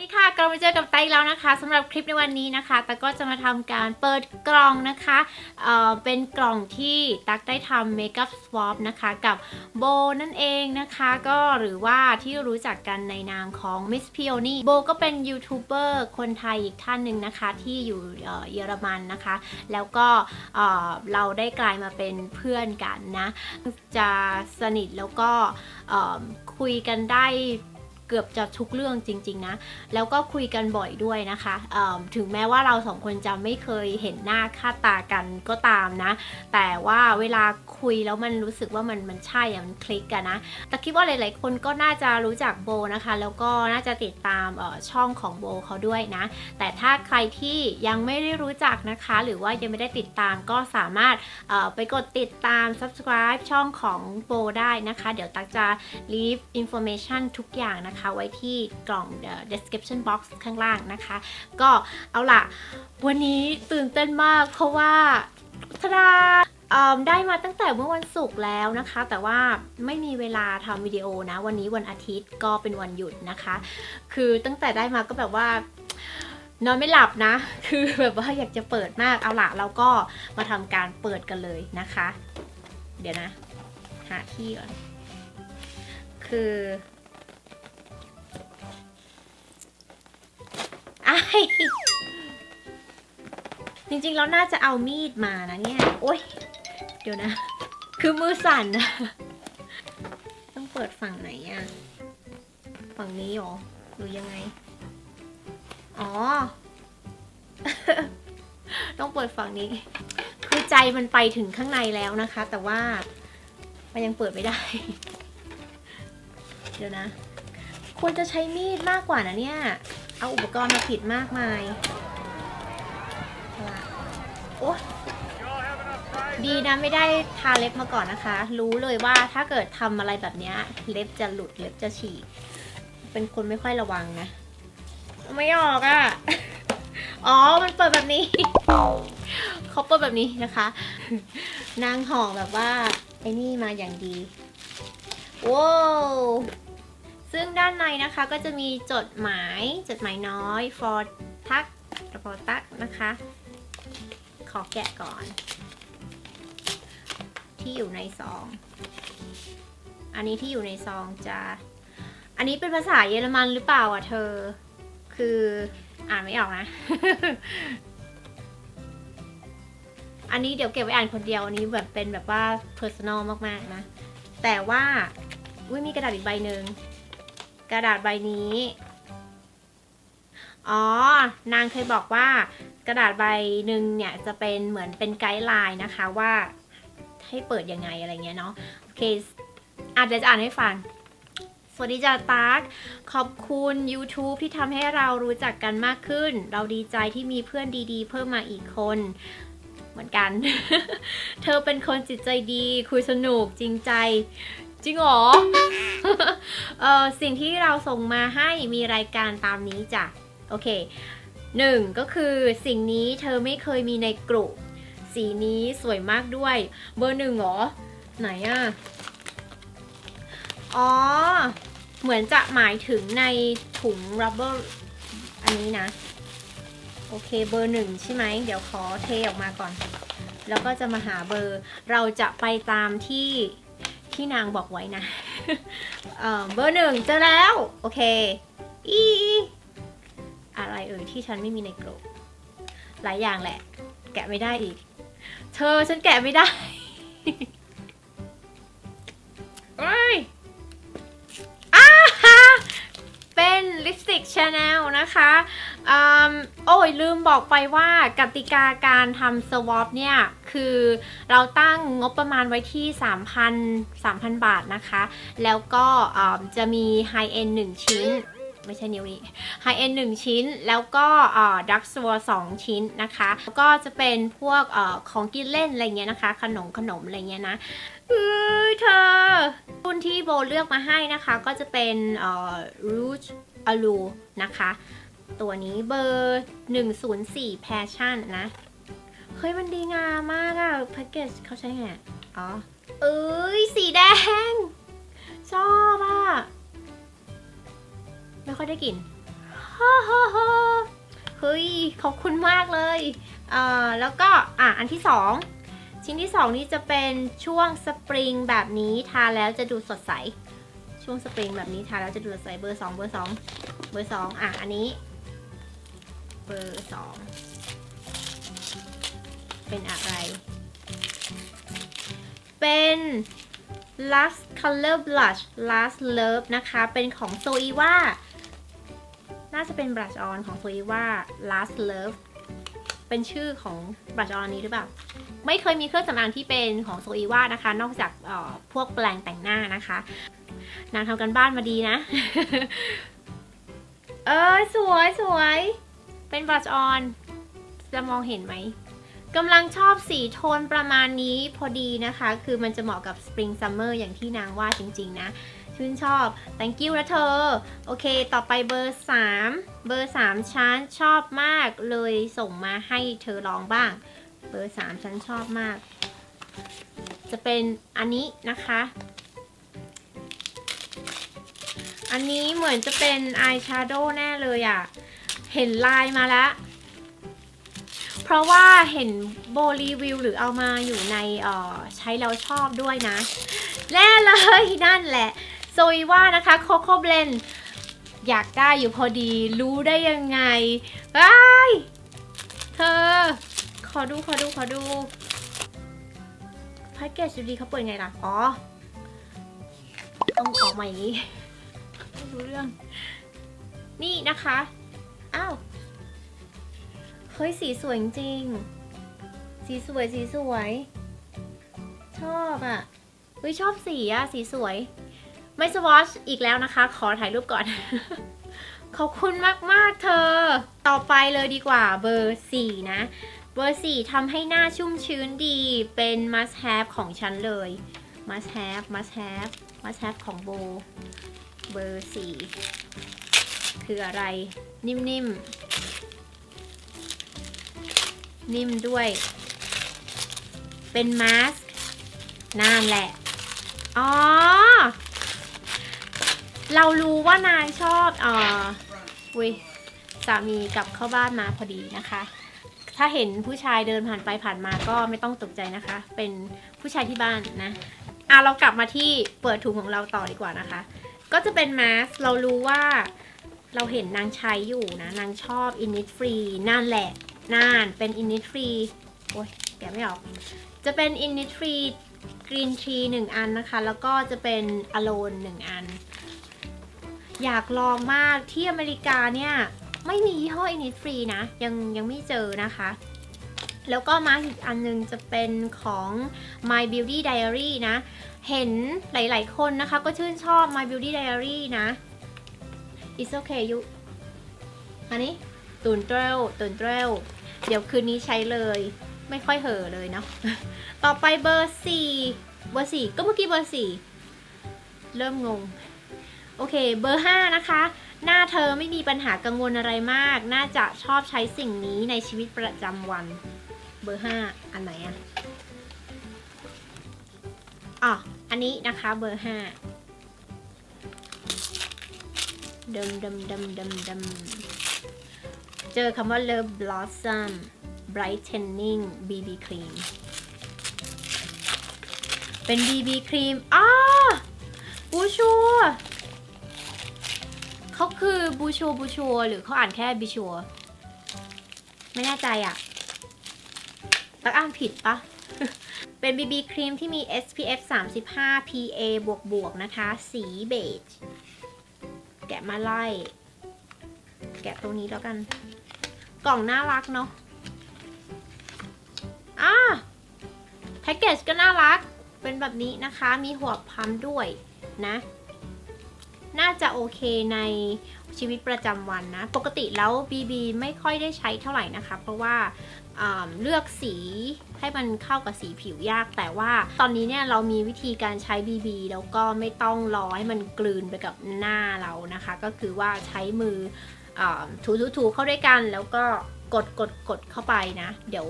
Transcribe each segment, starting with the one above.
ดีค่ะกลับมาเจอกับไตแล้วนะคะสำหรับคลิปในวันนี้นะคะตั๊กก็จะมาทำการเปิดกล่องนะคะเอ่อเป็นกล่องที่ตั๊กได้ทำเมคอัพสวอปนะคะกับโบนั่นเองนะคะก็หรือว่าที่รู้จักกันในนามของ Miss Peony โบก็เป็นยูทูบเบอร์คนไทยอีกท่านหนึ่งนะคะที่อยู่เยอรมันนะคะ แล้วก็เอ่อเราได้กลายมาเป็นเพื่อนกันนะจะสนิทแล้วก็คุยกันได้ เกือบจะทุกเรื่องจริง ๆ นะ แล้วก็คุยกันบ่อยด้วยนะคะถึงแม้ว่าเราสองคนจะไม่เคยเห็นหน้าค่าตากันก็ตามนะ แต่ว่าเวลาคุยแล้วมันรู้สึกว่ามันมันใช่อะมันคลิกกันนะแต่คิดว่าหลาย ๆ คนก็น่าจะรู้จักโบนะคะ แล้วก็น่าจะติดตามช่องของโบเขาด้วยนะ แต่ถ้าใครที่ยังไม่ได้รู้จักนะคะ หรือว่ายังไม่ได้ติดตามก็สามารถไปกดติดตาม subscribe ช่องของโบได้นะคะ เดี๋ยวตักจะ leave information ทุกอย่างนะคะไว้ที่กล่อง description box ข้างล่างนะคะ ก็เอาล่ะ วันนี้ตื่นเต้นมากเพราะว่าทดาได้มาตั้งแต่เมื่อวันศุกร์แล้วนะคะ แต่ว่าไม่มีเวลาทำวิดีโอนะ วันนี้วันอาทิตย์ก็เป็นวันหยุดนะคะ คือตั้งแต่ได้มาก็แบบว่านอนไม่หลับนะ คือแบบว่าอยากจะเปิดมาก เอาละเราก็มาทำการเปิดกันเลยนะคะ เดี๋ยวนะ หาที่ก่อน คือ จริงๆเราน่าจะเอามีดมานะเนี่ย โอ๊ย เดี๋ยวนะ คือมือสั่นนะ ต้องเปิดฝั่งไหนอะฝั่งนี้หรอ หรือยังไง อ๋อ ต้องเปิดฝั่งนี้ คือใจมันไปถึงข้างในแล้วนะคะ แต่ว่ามันยังเปิดไม่ได้ เดี๋ยวนะ ควรจะใช้มีดมากกว่านะเนี่ย เอาอุปกรณ์มาผิดมากมาย โอ๊ยดีนะไม่ได้ทาเล็บมาก่อนนะคะ รู้เลยว่าถ้าเกิดทำอะไรแบบนี้เล็บจะหลุดเล็บจะฉีก เป็นคนไม่ค่อยระวังนะ ไม่ออกอะ่ะ อ๋อ มันเปิดแบบนี้ เขาเปิดแบบนี้นะคะ นางห่อแบบว่า ไอ้นี่มาอย่างดี ว้าว ซึ่งด้านในนะคะก็จะมีจดหมายจดหมายน้อย for ทัก for ตักนะคะ ขอแกะก่อน ที่อยู่ในซอง อันนี้ที่อยู่ในซองจะอันนี้เป็นภาษาเยอรมันหรือเปล่าอะเธอ คืออ่านไม่ออกนะ อันนี้เดี๋ยวเก็บไว้อ่านคนเดียวอันนี้แบบเป็นแบบว่า personal มากๆนะ แต่ว่าอุ้ยมีกระดาษอีกใบหนึ่ง กระดาษใบนี้ อ๋อ นางเคยบอกว่ากระดาษใบหนึ่งเนี่ยจะเป็นเหมือนเป็นไกด์ไลน์นะคะว่าให้เปิดยังไงอะไรเงี้ยเนาะ โอเคอะเดี๋ยวจะอ่านให้ฟังสวัสดีจ้าตาร์กขอบคุณ YouTube ที่ทำให้เรารู้จักกันมากขึ้น เราดีใจที่มีเพื่อนดีๆ เพิ่มมาอีกคน เหมือนกัน เธอเป็นคนจิตใจดี คุยสนุกจริงใจ จริงเหรอ เออสิ่งที่เราส่งมาให้มีรายการตามนี้จ้ะ โอเคหนึ่งก็คือสิ่งนี้เธอไม่เคยมีในกลุ่มสีนี้สวยมากด้วย เบอร์หนึ่งเหรอ ไหนอะอ๋อ เหมือนจะหมายถึงในถุง rubber อันนี้นะ โอเคเบอร์หนึ่งใช่ไหม เดี๋ยวขอเทออกมาก่อน แล้วก็จะมาหาเบอร์ เราจะไปตามที่ ที่นางบอกไว้นะเบอร์หนึ่งเจอแล้ว โอเค อีอะไรเอ่ยที่ฉันไม่มีในกลุ่มหลายอย่างแหละ แกะไม่ได้อีก เธอฉันแกะไม่ได้เอ้ย นลิปสติกชาแนลนะคะอโอ้ยลืมบอกไปว่ากติกาการทำสวอปเนี่ย คือเราตั้งงบประมาณไว้ที่ 3,000 3,000 บาทนะคะ แล้วก็จะมีไฮเอ็น1ชิ้นไม่ใช่นิ้วนี้ไฮเอ็น1ชิ้นแล้วก็ดักซัว2ชิ้นนะคะ แล้วก็จะเป็นพวกอของกินเล่นอะไรเงี้ยนะคะ ขนมขนมอะไรเงี้ยนะเอ้ยเธอรุ่นที่โบเลือกมาให้นะคะ ก็จะเป็นเอ่ อ Rouge Alu นะคะ ตัวนี้เบอร์ 104 Passion นะ เฮ้ยมันดีงามมากอะแพ็กเกจเขาใช้ไงอ๋อ เอ้ย สีแดง ชอบอะไม่ค่อยได้กลิ่นฮ่าฮ่าฮ่าเฮ้ย ขอบคุณมากเลยเอ่อแล้วก็ อะ อันที่สองชิ้นที่สองนี้จะเป็นช่วงสปริงแบบนี้ทาแล้วจะดูสดใส ช่วงสปริงแบบนี้ทาแล้วจะดูดใสเบอร์สองเบอร์สองเบอร์สองอะ อันนี้ เบอร์สองเป็นอะไร เป็น Last Color Blush Last Love นะคะ เป็นของ s o e w a น่าจะเป็น Blush On ของ s o e w a Last Love เป็นชื่อของ Blush On นี้หรือเปล่า ไม่เคยมีเครื่องสำอางที่เป็นของ s o e w a นะคะ นอกจากเอ่อพวกแปลงแต่งหน้านะคะ นางทำกันบ้านมาดีนะ เออสวยสวย เป็น Blush On จะมองเห็นไหมกำลังชอบสีโทนประมาณนี้พอดีนะคะ คือมันจะเหมาะกับ Spring Summer อย่างที่นางว่าจริงๆนะ ชื่นชอบ thank you นะเธอ โอเค ต่อไปเบอร์ 3 เบอร์3ฉันชอบมากเลยส่งมาให้เธอลองบ้าง เบอร์3ฉันชอบมาก จะเป็นอันนี้นะคะ อันนี้เหมือนจะเป็นอายแชโดว์แน่เลยอะ่ะ เห็นลายมาแล้ว เพราะว่าเห็นโบรีวิวหรือเอามาอยู่ในเอ่อใช้แล้วชอบด้วยนะ แน่เลยนั่นแหละโซยว่านะคะโคโค่เบลนอยากได้อยู่พอดี รู้ได้ยังไงไอ้ยเธอ ขอดูขอดูขอดูแพ็กเกจดูดีเขาเปิดไงล่ะ อ๋อ ต้องออกมาอย่างนี้ไม่ รู้เรื่อง นี่นะคะ อ้าว เฮ้ยสีสวยจริง สีสวยสีสวย ชอบอะ่ะเฮ้ยชอบสีอะ่ะสีสวย ไม่สวอชอีกแล้วนะคะ ขอถ่ายรูปก่อน ขอบคุณมาก ๆ เธอ ต่อไปเลยดีกว่าเบอร์4นะ เบอร์4ทำให้หน้าชุ่มชื้นดีเป็น must have ของฉันเลย must have must have must have ของโบ เบอร์4คืออะไร นิ่มๆนิ่มด้วย เป็นมาสก์นั่นแหละ อ๋อ เรารู้ว่านายชอบอ่ออุ้ยสามีกลับเข้าบ้านมาพอดีนะคะ ถ้าเห็นผู้ชายเดินผ่านไปผ่านมาก็ไม่ต้องตกใจนะคะ เป็นผู้ชายที่บ้านนะอะเรากลับมาที่เปิดถุงของเราต่อดีกว่านะคะ ก็จะเป็นมาสก์เรารู้ว่าเราเห็นนางใช้อยู่นะ นางชอบ Innisfree นั่นแหละนั่นเป็น Innisfree โอ้ยแกไม่ออก จะเป็น Innisfree Green Tea หนึ่งอันนะคะ แล้วก็จะเป็น Alone หนึ่งอัน อยากลองมากที่อเมริกาเนี่ย ไม่มียี่ห้อ Innisfree นะ ยังยังไม่เจอนะคะ แล้วก็มาอีกอันหนึงจะเป็นของ My Beauty Diary นะ เห็นหลาย ๆ คนนะคะ ก็ชื่นชอบ My Beauty Diary นะ It's okay ยุอันนี้ตุนเตรลตุนเตรลเดี๋ยวคืนนี้ใช้เลย ไม่ค่อยเห่อเลยเนาะ ต่อไปเบอร์สี่เบอร์สี่ก็เมื่อกี้เบอร์สี่เริ่มงง โอเค เบอร์ห้านะคะ หน้าเธอไม่มีปัญหากังวลอะไรมาก น่าจะชอบใช้สิ่งนี้ในชีวิตประจำวัน เบอร์ห้าอันไหนอะอ๋ออันนี้นะคะเบอร์ห้าดมดมดมดมดมเจอคำว่า Love Blossom Brightening BB Cream เป็น BB ครีมอ้าบูชัวเขาคือบูชัวบูชัวหรือเขาอ่านแค่บิชัวไม่แน่ใจอะ ตักอ่านผิดปะเป็น BB ครีมที่มี SPF 35 PA บวกบวกนะคะ สีเบจ แกะมาไล่ แกะตรงนี้แล้วกัน กล่องน่ารักเนาะอ่าแพ็กเกจก็น่ารัก เป็นแบบนี้นะคะ มีหัวพัมด้วยนะ น่าจะโอเคใน ชีวิตประจำวันนะ ปกติแล้ว BB ไม่ค่อยได้ใช้เท่าไหร่นะคะ เพราะว่าเลือกสีให้มันเข้ากับสีผิวยาก แต่ว่าตอนนี้เนี่ยเรามีวิธีการใช้ BB แล้วก็ไม่ต้องรอให้มันกลืนไปกับหน้าเรานะคะ ก็คือว่าใช้มืออถูๆๆเข้าด้วยกัน แล้วก็กดกดกดเข้าไปนะ เดี๋ยว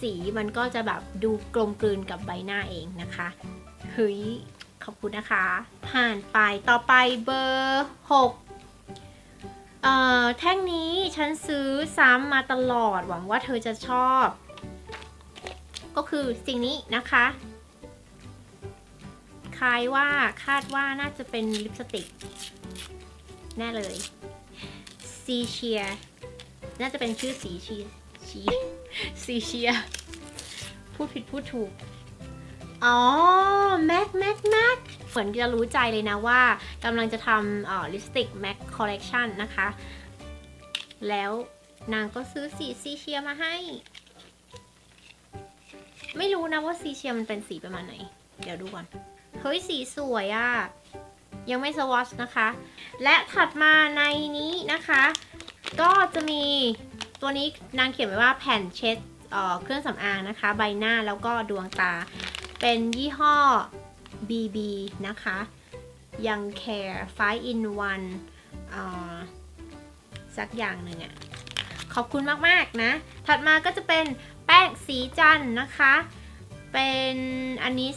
สีมันก็จะแบบดูกลมกลืนกับใบหน้าเองนะคะเฮ้ยขอบคุณนะคะ ผ่านไปต่อไปเบอร์ 6 เอ่อแท่งนี้ฉันซื้อซ้ำมาตลอดหวังว่าเธอจะชอบ ก็คือสิ่งนี้นะคะคล้ายว่าคาดว่าน่าจะเป็นลิปสติก แน่เลยซีเชียน่าจะเป็นชื่อสีชีชีซีเชียพูดผิดพูดถูก อ๋อแม็กแม็กแม็ก เหมือนจะรู้ใจเลยนะว่ากำลังจะทำลิปสติกแม็กคอลเล t ชันนะคะ แล้วนางก็ซื้อสีซีเชียมาให้ ไม่รู้นะว่าซีเชียมันเป็นสีประมาณไหน เดี๋ยวดูก่อน เฮ้ยสีสวยอะ่ะ ยังไม่สวอชนะคะ และถัดมาในนี้นะคะ ก็จะมีตัวนี้นางเขียนไว้ว่าแผ่นเช็ดเเครื่องสำอางนะคะ ใบหน้าแล้วก็ดวงตา เป็นยี่ห้อ BB นะคะ Young Care 5 in 1อ่าสักอย่างหนึ่งอะขอบคุณมากๆนะ ถัดมาก็จะเป็นแป้งสีจันนะคะ เป็นอันนี้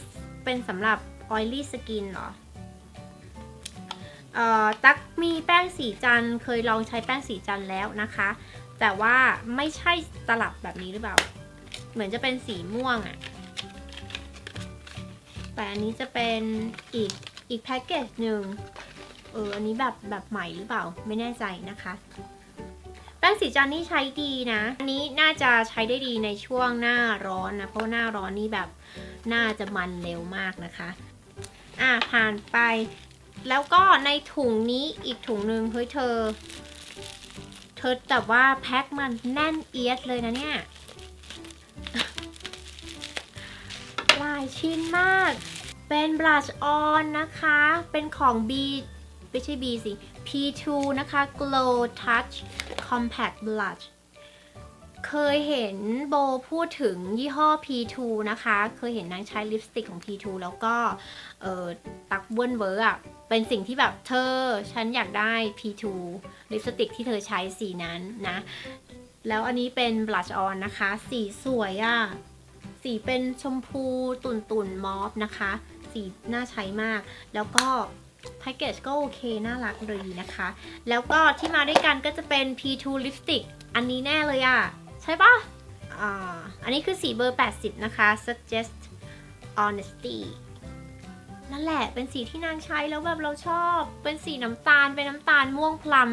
เป็นสำหรับ oily skin เหรอเอ่อตักมีแป้งสีจันเคยลองใช้แป้งสีจันแล้วนะคะ แต่ว่าไม่ใช่ตลับแบบนี้หรือเปล่า เหมือนจะเป็นสีม่วงอะ แต่อันนี้จะเป็นอีกอีกแพ็กเกจหนึ่งเอออันนี้แบบแบบใหม่หรือเปล่าไม่แน่ใจนะคะแป้งสีจันนี่ใช้ดีนะ อันนี้น่าจะใช้ได้ดีในช่วงหน้าร้อนนะเพราะหน้าร้อนนี่แบบน่าจะมันเร็วมากนะคะอะผ่านไป แล้วก็ในถุงนี้อีกถุงหนึ่งเฮ้ยเธอ เธอแต่ว่าแพ็คมันแน่นเอียดเลยนะเนี่ย ชิ้นมาก เป็นบลัชออนนะคะ เป็นของ B ไม่ใช่ B สิ P2 นะคะ Glow Touch Compact Blush เคยเห็นโบพูดถึงยี่ห้อ P2 นะคะ เคยเห็นนางใช้ลิปสติกของ P2 แล้วก็เออตักเวิร์นเวอร์อะเป็นสิ่งที่แบบเธอ ฉันอยากได้ P2 ลิปสติกที่เธอใช้สีนั้นนะ แล้วอันนี้เป็นบลัชออนนะคะ สีสวยอะ สีเป็นชมพูตุ่นตุ่นๆมอฟนะคะ สีน่าใช้มาก แล้วก็แพ็กเกจก็โอเค น่ารักดีนะคะ แล้วก็ที่มาด้วยกันก็จะเป็น P2 ลิปสติกอันนี้แน่เลยอะใช่ปะอ่าอันนี้คือสีเบอร์ 80 นะคะ suggest honesty นั่นแหละเป็นสีที่นางใช้แล้วแบบเราชอบ เป็นสีน้ำตาล เป็นน้ำตาลม่วงพลัม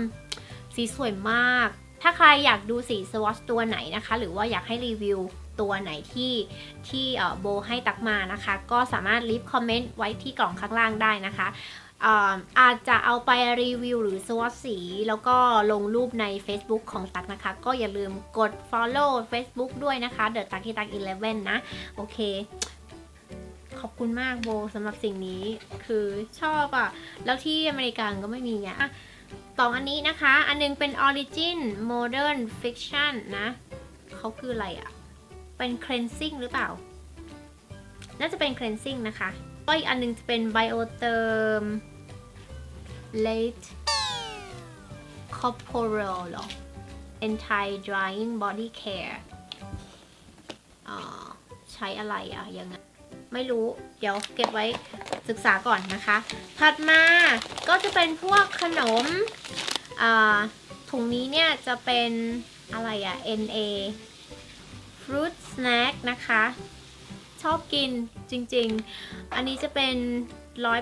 สีสวยมาก ถ้าใครอยากดูสีสวอชตัวไหนนะคะ หรือว่าอยากให้รีวิว ตัวไหนที่ที่โบให้ตักมานะคะ ก็สามารถรีบคอมเมนต์ไว้ที่กล่องข้างล่างได้นะคะอาจจะเอาไปรีวิวหรือสวอชสี แล้วก็ลงรูปใน Facebook ของตักนะคะ ก็อย่าลืมกด follow Facebook ด้วยนะคะ The ตักที่ตัก11นะ โอเค ขอบคุณมากโบสำหรับสิ่งนี้คือชอบอะ่ะ แล้วที่อเมริกันก็ไม่มีอะอะสองอันนี้นะคะ อันหนึงเป็น Origin Modern Fiction นะเขาคืออะไรอะ่ะ เป็น cleansing หรือเปล่า น่าจะเป็น cleansing นะคะ ก็อีกอันหนึงจะเป็น Biotherm Late Corporal หรอ Anti Drying Body Care ใช้อะไรอะยังไงไม่รู้ เดี๋ยวเก็บไว้ศึกษาก่อนนะคะ ถัดมาก็จะเป็นพวกขนมถุงนี้เนี่ยจะเป็นอะไรอะ NA Fruit Snack นะคะ ชอบกินจริงๆ อันนี้จะเป็น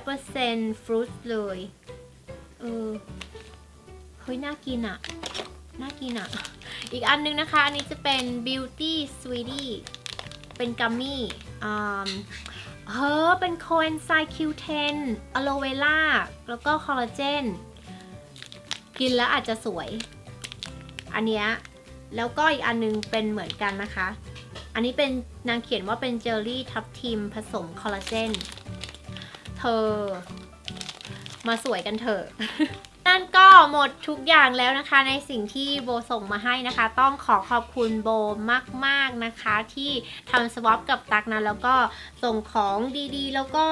100% fruit เลย เออ เฮ้ย น่ากินอะน่ากินอะอีกอันนึงนะคะ อันนี้จะเป็น Beauty Sweetie เป็นกัมมี่อ่าเฮ้อเป็นโคเอนไซม์ Q10 อะโลเวล่า แล้วก็คอลลาเจน กินแล้วอาจจะสวย อันเนี้ย แล้วก็อีกอันนึงเป็นเหมือนกันนะคะ อันนี้เป็นนางเขียนว่าเป็นเจลลี่ทับทิมผสมคอลลาเจน เธอ มาสวยกันเถอะนั่นก็หมดทุกอย่างแล้วนะคะ ในสิ่งที่โบส่งมาให้นะคะ ต้องขอขอบคุณโบมาก ๆ นะคะ ที่ทำสวอปกับตักนะแล้วก็ส่งของดีๆ แล้วก็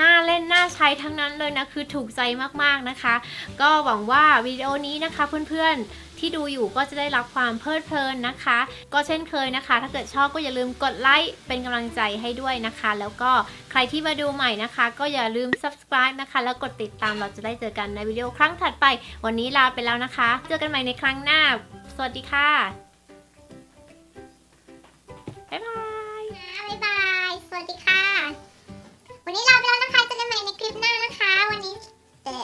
น่าเล่นน่าใช้ทั้งนั้นเลยนะ คือถูกใจมากๆนะคะ ก็หวังว่าวิดีโอนี้นะคะเพื่อนๆที่ดูอยู่ก็จะได้รับความเพลิดเพลินนะคะ ก็เช่นเคยนะคะ ถ้าเกิดชอบก็อย่าลืมกดไลค์เป็นกำลังใจให้ด้วยนะคะ แล้วก็ใครที่มาดูใหม่นะคะ ก็อย่าลืม subscribe นะคะ แล้วกดติดตามเราจะได้เจอกันในวิดีโอครั้งถัดไป วันนี้ลาไปแล้วนะคะ เจอกันใหม่ในครั้งหน้า สวัสดีค่ะบ๊ายบายบ๊ายบายสวัสดีค่ะ วันนี้ลาไปแล้วนะคะเจอกันใหม่ในคลิปหน้านะคะ วันนี้เจอ